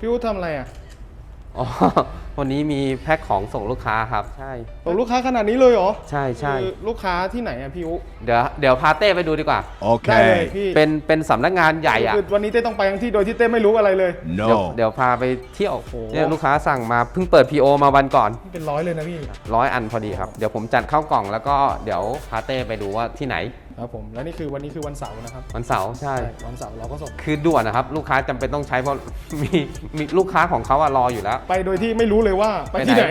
พี่อู๊ดทำอะไรอะอ๋อ วันนี้มีแพ็คของส่งลูกค้าครับ ใช่ ส่งลูกค้าขนาดนี้เลยเหรอใช่ใช่ คือลูกค้าที่ไหนอะพี่อู๊ดเดี๋ยวเดี๋ยวพาเต้ไปดูดีกว่า ได้เลย Okay. พี่เป็นเป็นสำนักงานใหญ่อะคือวันนี้เต้ต้องไปทั้งที่โดยที่เต้ไม่รู้อะไรเลย เดี๋ยว No. เดี๋ยวพาไปเที่ยวโอ้โหเนี่ยลูกค้าสั่งมาเพิ่งเปิด PO มาวันก่อนเป็นร้อยเลยนะพี่ ร้อยอันพอดีครับ เดี๋ยวผมจัดเข้ากล่องแล้วก็เดี๋ยวพาเต้ไปดูว่าที่ไหน ครับผมและนี่คือวันนี้คือวันเสาร์นะครับวันเสาร์ใช่ใช่ วันเสาร์เราก็ส่งคือด่วนนะครับ ลูกค้าจำเป็นต้องใช้เพราะมีมีลูกค้าของเขาอะรออยู่แล้ว ไปโดยที่ไม่รู้เลยว่าไปที่ไหน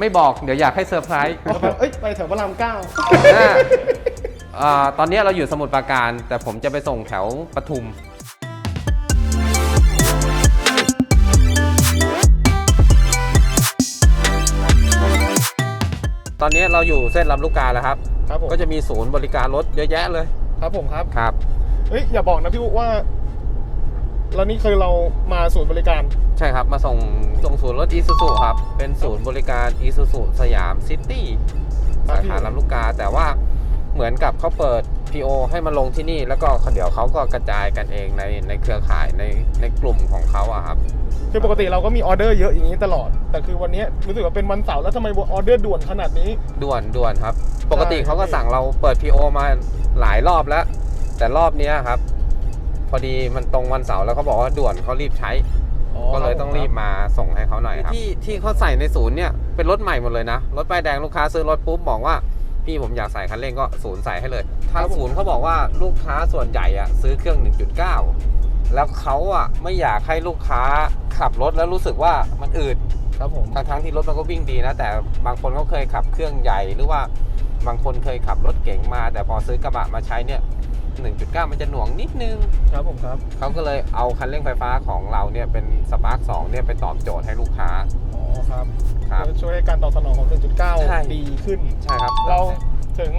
ไม่บอกเดี๋ยวอยากให้เซอร์ไพรส์เราไปเอ้ยไปแถวพระรามเก้าอ่าอ่าตอนนี้เราอยู่สมุทรปราการ แต่ผมจะไปส่งแถวปทุม ตอนนี้เราอยู่เส้นลำลูกกาแล้วครับ ครับผมก็จะมีศูนย์บริการรถเยอะแยะเลยครับผมครับครับเอ้ยอย่าบอกนะพี่อู๊ดว่าแล้วนี่คือเรามาศูนย์บริการ ใช่ครับ มาส่งส่งศูนย์รถอีซูซูครับ เป็นศูนย์บริการอีซูซูสยามซิตี้ครัสาบพี่ขาลำลูกกา แต่ว่า เหมือนกับเขาเปิด PO ให้มาลงที่นี่ แล้วก็เดี๋ยวเขาก็กระจายกันเองในในเครือข่ายในในกลุ่มของเขาอะครับคือปกติเราก็มีออเดอร์เยอะอย่างนี้ตลอด แต่คือวันนี้รู้สึกว่าเป็นวันเสาร์แล้วทำไมออเดอร์ด่วนขนาดนี้ ด่วนด่วนครับ ปกติใช่เขาก็สั่งเราเปิด PO มาหลายรอบแล้ว แต่รอบเนี้ยครับ พอดีมันตรงวันเสาร์แล้วเขาบอกว่าด่วนเขารีบใช้ก็เลยต้องรีบมาส่งให้เขาหน่อยครับที่ที่เขาใส่ในศูนย์เนี่ยเป็นรถใหม่หมดเลยนะรถป้ายแดงลูกค้าซื้อรถปุ๊บบอกว่า พี่ผมอยากใส่คันเร่งก็ศูนย์ใส่ให้เลยทางศูนย์เขาบอกว่าลูกค้าส่วนใหญ่อะซื้อเครื่อง 1.9 แล้วเขาอะไม่อยากให้ลูกค้าขับรถแล้วรู้สึกว่ามันอืดครับผมทั้งทั้งๆที่รถมันก็วิ่งดีนะ แต่บางคนเขาเคยขับเครื่องใหญ่หรือว่าบางคนเคยขับรถเก๋งมา แต่พอซื้อกระบะมาใช้เนี่ย 1.9 มันจะหน่วงนิดนึง ครับผมครับ เขาก็เลยเอาคันเร่งไฟฟ้าของเราเนี่ยเป็นสปาร์ค2เนี่ยไปตอบโจทย์ให้ลูกค้าอ๋อ ครับครับเพื่อช่วยให้การตอบสนองของ ใช่ 1.9 ดีขึ้น ใช่ครับ เราถึง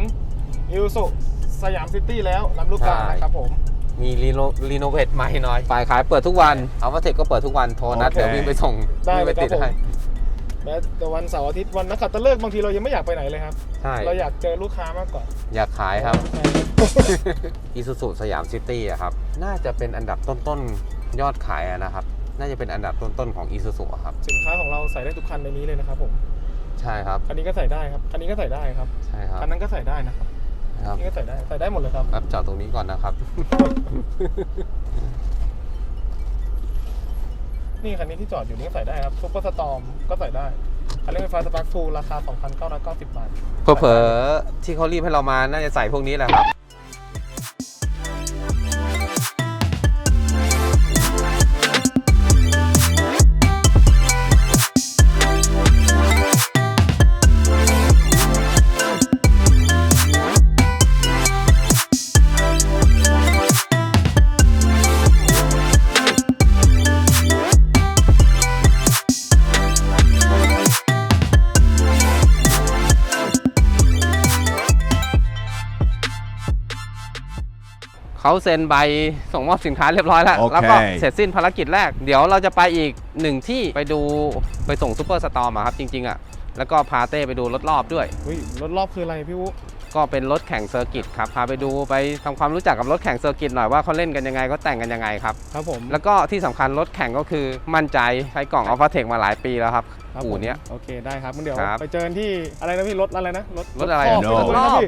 อิลสุสยามซิตี้แล้วลำลูกกาใช่ นะครับผม มีรีโนรีโนเวทใหม่หน่อย ฝ่ายขายเปิดทุกวันเอาว่าเทคก็เปิดทุกวันโทรนัดโอเคเดี๋ยววิ่งไปส่งได้วิ่งเลไปยครับติดผม ให้แม้แต่วันเสาร์อาทิตย์วันนักขัตฤกษ์บางทีเรายังไม่อยากไปไหนเลยครับ ใช่เราอยากเจอลูกค้ามากกว่าอยากขายครับ อีซูซูสยามซิตี้อะครับ น่าจะเป็นอันดับต้นๆ ยอดขายอะนะครับ น่าจะเป็นอันดับต้นๆของอีซูซูครับ สินค้าของเราใส่ได้ทุกคันในนี้เลยนะครับผม ใช่ครับ คันนี้ก็ใส่ได้ครับ คันนี้ก็ใส่ได้ครับ ใช่ครับ คันนั้นก็ใส่ได้นะครับครับนี่ก็ใส่ได้ ใส่ได้หมดเลยครับครับจอดตรงนี้ก่อนนะครับ นี่คันนี้ที่จอดอยู่นี่ก็ใส่ได้ครับซุปเปอร์สตอร์มก็ใส่ได้คันเร่งไฟฟ้าสปาร์คทูราคา 2,990 บาท เผลอๆที่เขารีบให้เรามา น่าจะใส่พวกนี้แหละครับ เขาเซ็นใบส่งมอบสินค้าเรียบร้อยแล้วโอเคแล้วก็เสร็จสิ้นภารกิจแรก เดี๋ยวเราจะไปอีกหนึ่งที่ไปดูไปส่งซูเปอร์สตอร์มอะครับจริง ๆอะ แล้วก็พาเต้ไปดูรถรอบด้วยอุ้ยรถรอบคืออะไรพี่วุก็เป็นรถแข่งเซอร์กิตครับพาไปดูไปทำความรู้จักกับรถแข่งเซอร์กิตหน่อยว่าเขาเล่นกันยังไงเขาแต่งกันยังไงครับครับผมแล้วก็ที่สำคัญรถแข่งก็คือมั่นใจใช้กล่องอัลฟาเทคมาหลายปีแล้วครับครับอู่ผมเนี้ยโอเคได้ครับงั้นเดี๋ยวครับไปเจอกันที่อะไรนะพี่รถอะไรนะรถรถอะไรคอก No รถอะไรนะพี่